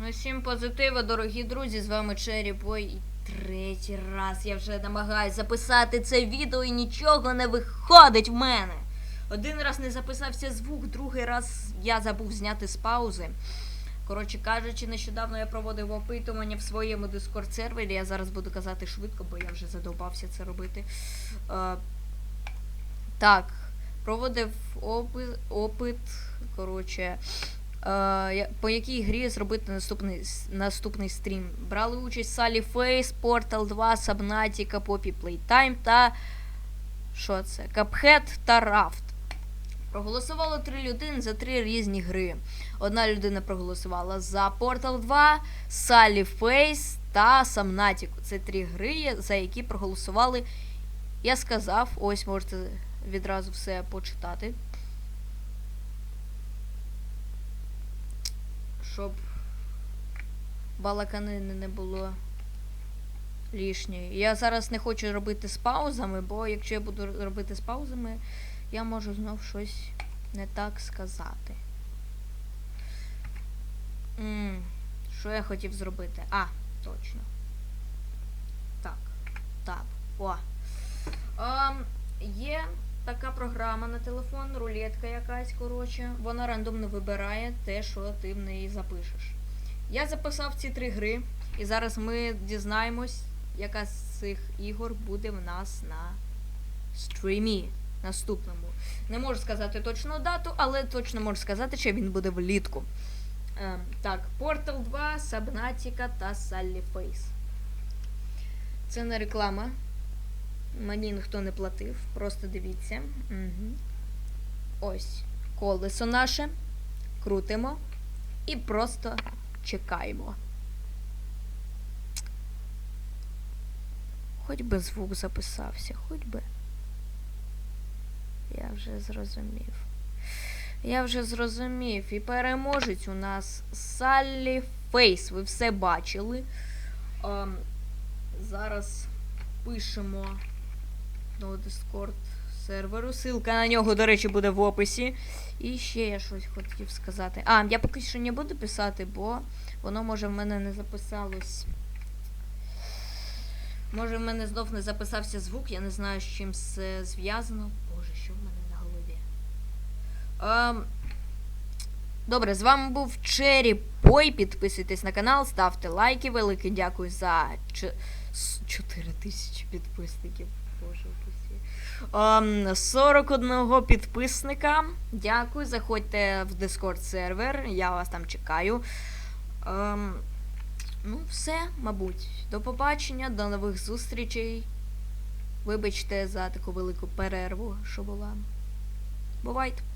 Ну, всім позитива, дорогі друзі, з вами Черрі Бой. І третій раз я вже намагаюсь записати це відео і нічого не виходить в мене. Один раз не записався звук, другий раз я забув зняти з паузи. Коротше кажучи, нещодавно я проводив опитування в своєму дискорд сервері. Я зараз буду казати швидко, бо я вже задовбався це робити. Е, так, проводив опит, опит коротше, по якій грі зробити наступний, наступний стрім. Брали участь Sally Face, Portal 2, Subnautica, Poppy Playtime та. Що це? Cuphead та Raft. Проголосувало три людини за три різні гри. Одна людина проголосувала за Portal 2, Sally Face та Subnautica. Це три гри, за які проголосували. Я сказав, ось можете відразу все почитати. Щоб балаканини не було лишньої. Я зараз не хочу робити з паузами, бо якщо я буду робити з паузами, я можу знов щось не так сказати. м що я хотів зробити? А, точно. Так. Так. О. Ем, є така програма на телефон, рулетка якась, коротше. Вона рандомно вибирає те, що ти в неї запишеш. Я записав ці три гри, і зараз ми дізнаємось, яка з цих ігор буде в нас на стрімі наступному. Не можу сказати точну дату, але точно можу сказати, що він буде влітку. Ем, так, Portal 2, Subnautica та Sally Face. Це не реклама. Мені ніхто не платив, просто дивіться. Угу. Ось колесо наше. Крутимо і просто чекаємо. Хоч би звук записався, хоч би. Я вже зрозумів. Я вже зрозумів. І переможець у нас Саллі Фейс. Ви все бачили. Ем, зараз пишемо до Discord серверу. Силка на нього, до речі, буде в описі. І ще я щось хотів сказати. А, я поки що не буду писати, бо воно може в мене не записалось. Може, в мене знов не записався звук, я не знаю, з чим це зв'язано. Боже, що в мене на голові? Ем, добре, з вами був Черрі Пой. Підписуйтесь на канал, ставте лайки. Велике дякую за 4 тисячі підписників. Боже, упусті. Ем, 41 підписника. Дякую. Заходьте в Discord сервер. Я вас там чекаю. Ем, ну, все, мабуть. До побачення, до нових зустрічей. Вибачте за таку велику перерву, що була. Бувайте!